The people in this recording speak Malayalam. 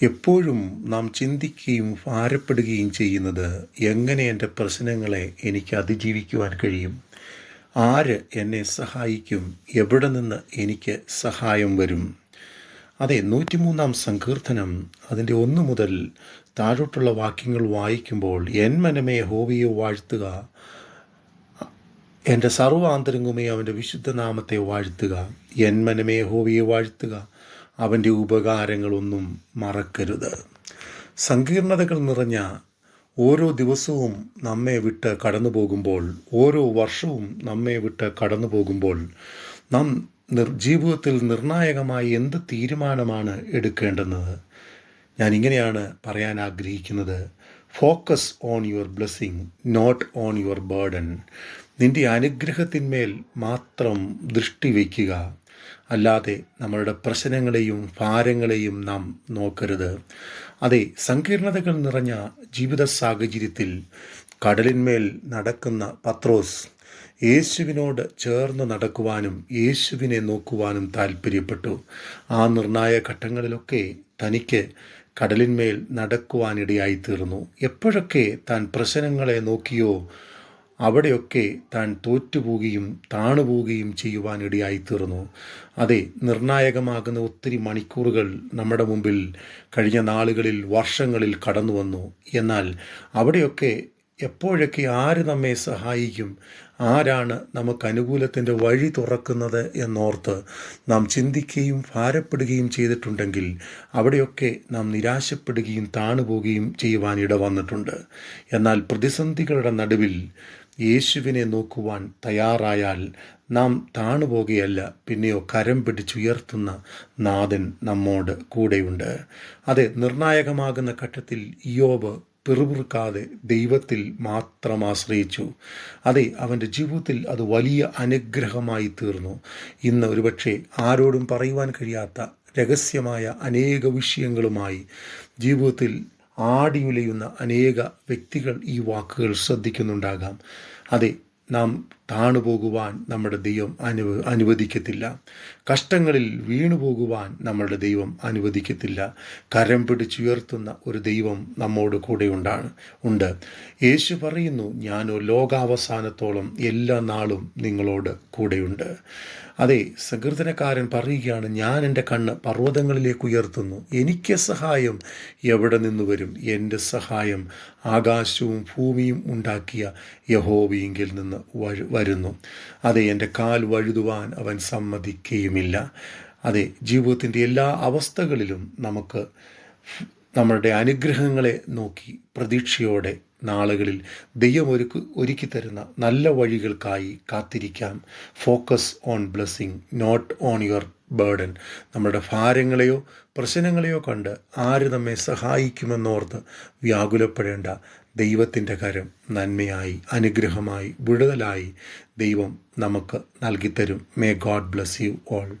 എപ്പോഴും നാം ചിന്തിക്കുകയും ഭാരപ്പെടുകയും ചെയ്യുന്നത് എങ്ങനെ എന്റെ പ്രശ്നങ്ങളെ എനിക്ക് അതിജീവിക്കുവാൻ കഴിയും? ആര് എന്നെ സഹായിക്കും? എവിടെ നിന്ന് എനിക്ക് സഹായം വരും? അതെ നൂറ്റിമൂന്നാം സങ്കീർത്തനം അതിന്റെ ഒന്ന് മുതൽ താഴോട്ടുള്ള വാക്യങ്ങൾ വായിക്കുമ്പോൾ എൻ മനമേ ഹോവിയെ വാഴ്ത്തുക എന്റെ സർവാന്തരംഗമേ അവന്റെ വിശുദ്ധനാമത്തെ വാഴ്ത്തുക എൻ മനമേ ഹോവിയെ വാഴ്ത്തുക അവന്റെ ഉപകാരങ്ങളൊന്നും മറക്കരുത്. സങ്കീർണതകൾ നിറഞ്ഞ ഓരോ ദിവസവും നമ്മെ വിട്ട് കടന്നു പോകുമ്പോൾ ഓരോ വർഷവും നമ്മെ വിട്ട് കടന്നു പോകുമ്പോൾ നാം നിർ ജീവിതത്തിൽ നിർണായകമായി എന്ത് തീരുമാനമാണ് എടുക്കേണ്ടുന്നത് ഞാൻ ഇങ്ങനെയാണ് പറയാൻ ആഗ്രഹിക്കുന്നത്. Focus on your blessing not on your burden നിന്റെ അനുഗ്രഹത്തിന്മേൽ മാത്രം ദൃഷ്ടി വയ്ക്കുക. അല്ലാതെ നമ്മളുടെ പ്രശ്നങ്ങളെയും ഭാരങ്ങളെയും നാം നോക്കരുത്. അതെ സങ്കീർണതകൾ നിറഞ്ഞ ജീവിത സാഹചര്യത്തിൽ കടലിന്മേൽ നടക്കുന്ന പത്രോസ് യേശുവിനോട് ചേർന്ന് നടക്കുവാനും യേശുവിനെ നോക്കുവാനും താല്പര്യപ്പെട്ടു ആ നിർണായ ഘട്ടങ്ങളിലൊക്കെ തനിക്ക് കടലിന്മേൽ നടക്കുവാനിടയായിത്തീർന്നു. എപ്പോഴൊക്കെ താൻ പ്രശ്നങ്ങളെ നോക്കിയോ അവിടെയൊക്കെ താൻ തോറ്റുപോവുകയും താണുപോവുകയും ചെയ്യുവാനിടയായിത്തീർന്നു. അതെ നിർണായകമാകുന്ന ഒത്തിരി മണിക്കൂറുകൾ നമ്മുടെ മുമ്പിൽ കഴിഞ്ഞ നാളുകളിൽ വർഷങ്ങളിൽ കടന്നു വന്നു എന്നാൽ അവിടെയൊക്കെ എപ്പോഴൊക്കെ ആര് നമ്മെ സഹായിക്കും? ആരാണ് നമുക്ക് അനുകൂലത്തിന്റെ വഴി തുറക്കുന്നത് എന്നോർത്ത് നാം ചിന്തിക്കുകയും ഭാരപ്പെടുകയും ചെയ്തിട്ടുണ്ടെങ്കിൽ അവിടെയൊക്കെ നാം നിരാശപ്പെടുകയും താണുപോകുകയും ചെയ്യുവാനിട വന്നിട്ടുണ്ട് എന്നാൽ പ്രതിസന്ധികളുടെ നടുവിൽ യേശുവിനെ നോക്കുവാൻ തയ്യാറായാൽ നാം താണുപോകുകയല്ല പിന്നെയോ കരം പിടിച്ചുയർത്തുന്ന നാഥൻ നമ്മോട് കൂടെയുണ്ട്. അതെ നിർണായകമാകുന്ന ഘട്ടത്തിൽ യോബ് പിറുപിറുക്കാതെ ദൈവത്തിൽ മാത്രം ആശ്രയിച്ചു. അതെ അവന്റെ ജീവിതത്തിൽ അത് വലിയ അനുഗ്രഹമായി തീർന്നു. ഇന്ന് ഒരുപക്ഷെ ആരോടും പറയുവാൻ കഴിയാത്ത രഹസ്യമായ അനേക വിഷയങ്ങളുമായി ജീവിതത്തിൽ ആടിയുലയുന്ന അനേക വ്യക്തികൾ ഈ വാക്കുകൾ ശ്രദ്ധിക്കുന്നുണ്ടാകാം. അതെ നാം താണുപോകുവാൻ നമ്മുടെ ദൈവം അനുവ അനുവദിക്കത്തില്ല. കഷ്ടങ്ങളിൽ വീണുപോകുവാൻ നമ്മളുടെ ദൈവം അനുവദിക്കത്തില്ല. കരം പിടിച്ചുയർത്തുന്ന ഒരു ദൈവം നമ്മോട് കൂടെ ഉണ്ടാണ് ഉണ്ട്. യേശു പറയുന്നു ഞാനോ ലോകാവസാനത്തോളം എല്ലാ നാളും നിങ്ങളോട് കൂടെയുണ്ട്. അതെ സങ്കീർത്തനക്കാരൻ പറയുകയാണ് ഞാൻ എന്റെ കണ്ണ് പർവതങ്ങളിലേക്ക് ഉയർത്തുന്നു. എനിക്ക് സഹായം എവിടെ നിന്ന് വരും? എന്റെ സഹായം ആകാശവും ഭൂമിയും ഉണ്ടാക്കിയ യഹോബിയെങ്കിൽ നിന്ന് വരുന്നു. അതെ എന്റെ കാൽ വഴുതുവാൻ അവൻ സമ്മതിക്കുകയുമില്ല. അതെ ജീവിതത്തിന്റെ എല്ലാ അവസ്ഥകളിലും നമുക്ക് നമ്മളുടെ അനുഗ്രഹങ്ങളെ നോക്കി പ്രതീക്ഷയോടെ നാളുകളിൽ ദൈവം ഒരുക്ക് ഒരുക്കി തരുന്ന നല്ല വഴികൾക്കായി കാത്തിരിക്കാം. Focus on blessing not on your burden നമ്മുടെ ഭാരങ്ങളെയോ പ്രശ്നങ്ങളെയോ കണ്ട് ആര് നമ്മെ സഹായിക്കുമെന്നോർത്ത് വ്യാകുലപ്പെടേണ്ട. ദൈവത്തിന്റെ കരം നന്മയായി അനുഗ്രഹമായി വിടുതലായി ദൈവം നമുക്ക് നൽകിത്തരും. May God bless you all